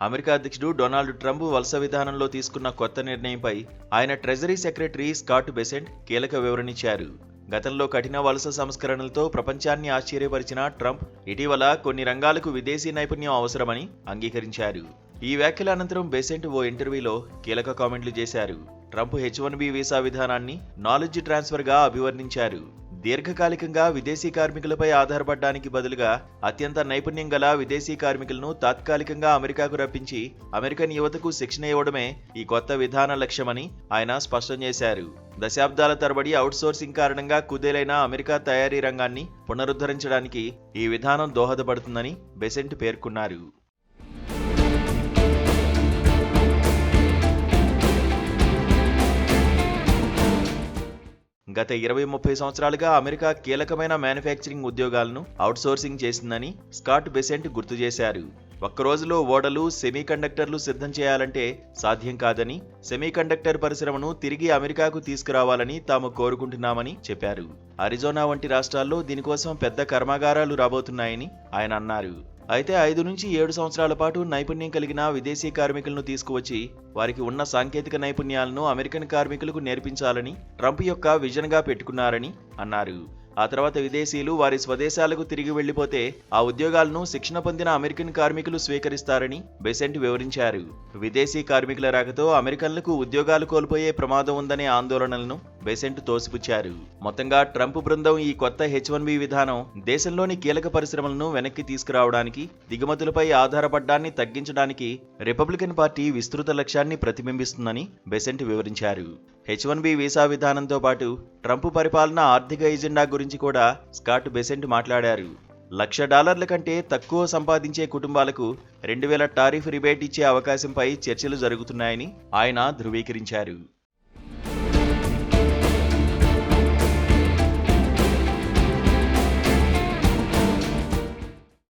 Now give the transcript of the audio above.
America అధ్యక్షుడు Donald Trump వలస విధానంలో తీసుకున్న కొత్త నిర్ణయంపై ఆయన ట్రెజరీ సెక్రటరీ స్కాట్ బెసెంట్ కీలక వివరణిచ్చారు గతంలో కఠిన వలస సంస్కరణలతో ప్రపంచాన్ని ఆశ్చర్యపరిచిన ట్రంప్ ఇటీవల కొన్ని రంగాలకు విదేశీ నైపుణ్యం అవసరమని అంగీకరించారు. ఈ వ్యాఖ్యల అనంతరం బెసెంట్ ఓ ఇంటర్వ్యూలో కీలక కామెంట్లు చేశారు. Trump H one B visa విధానాన్ని నాలెడ్జ్ ట్రాన్స్ఫర్గా అభివర్ణించారు. దీర్ఘకాలికంగా విదేశీ కార్మికులపై ఆధారపడడానికి బదులుగా అత్యంత నైపుణ్యం గల విదేశీ కార్మికులను తాత్కాలికంగా అమెరికాకు రప్పించి అమెరికన్ యువతకు శిక్షణ ఇవ్వడమే ఈ కొత్త విధాన లక్ష్యమని ఆయన స్పష్టం చేశారు. దశాబ్దాల తరబడి అవుట్సోర్సింగ్ కారణంగా కుదేలైన అమెరికా తయారీ రంగాన్ని పునరుద్ధరించడానికి ఈ విధానం దోహదపడుతుందని బెసెంట్ పేర్కొన్నారు. గత ఇరవై ముప్పై సంవత్సరాలుగా అమెరికా కీలకమైన మ్యానుఫ్యాక్చరింగ్ ఉద్యోగాలను అవుట్సోర్సింగ్ చేసిందని స్కాట్ బెసెంట్ గుర్తు చేశారు. ఒక్కరోజులో ఓడలు సెమీకండక్టర్లు సిద్ధం చేయాలంటే సాధ్యం కాదని సెమీకండక్టర్ పరిశ్రమను తిరిగి అమెరికాకు తీసుకురావాలని తాము కోరుకుంటున్నామని చెప్పారు. అరిజోనా వంటి రాష్ట్రాల్లో దీనికోసం పెద్ద కర్మాగారాలు రాబోతున్నాయని ఆయన అన్నారు. అయితే ఐదు నుంచి ఏడు సంవత్సరాల పాటు నైపుణ్యం కలిగిన విదేశీ కార్మికులను తీసుకువచ్చి వారికి ఉన్న సాంకేతిక నైపుణ్యాలను అమెరికన్ కార్మికులకు నేర్పించాలని ట్రంప్ యొక్క విజన్గా పెట్టుకున్నారని అన్నారు. ఆ తర్వాత విదేశీయులు వారి స్వదేశాలకు తిరిగి వెళ్ళిపోతే ఆ ఉద్యోగాలను శిక్షణ పొందిన అమెరికన్ కార్మికులు స్వీకరిస్తారని బెసెంట్ వివరించారు. విదేశీ కార్మికుల రాకతో అమెరికన్లకు ఉద్యోగాలు కోల్పోయే ప్రమాదం ఉందనే ఆందోళనలను బెసెంట్ తోసిపుచ్చారు. మొత్తంగా ట్రంప్ బృందం ఈ కొత్త హెచ్ వన్ బి విధానం దేశంలోని కీలక పరిశ్రమలను వెనక్కి తీసుకురావడానికి దిగుమతులపై ఆధారపడ్డాన్ని తగ్గించడానికి రిపబ్లికన్ పార్టీ విస్తృత లక్ష్యాన్ని ప్రతిబింబిస్తుందని బెసెంట్ వివరించారు. హెచ్ వన్ బి వీసా విధానంతో పాటు ట్రంప్ పరిపాలన ఆర్థిక ఎజెండా గురించి కూడా స్కాట్ బెసెంట్ మాట్లాడారు. లక్ష డాలర్ల కంటే తక్కువ సంపాదించే కుటుంబాలకు రెండు వేల టారిఫ్ రిబేట్ ఇచ్చే అవకాశంపై చర్చలు జరుగుతున్నాయని ఆయన ధృవీకరించారు.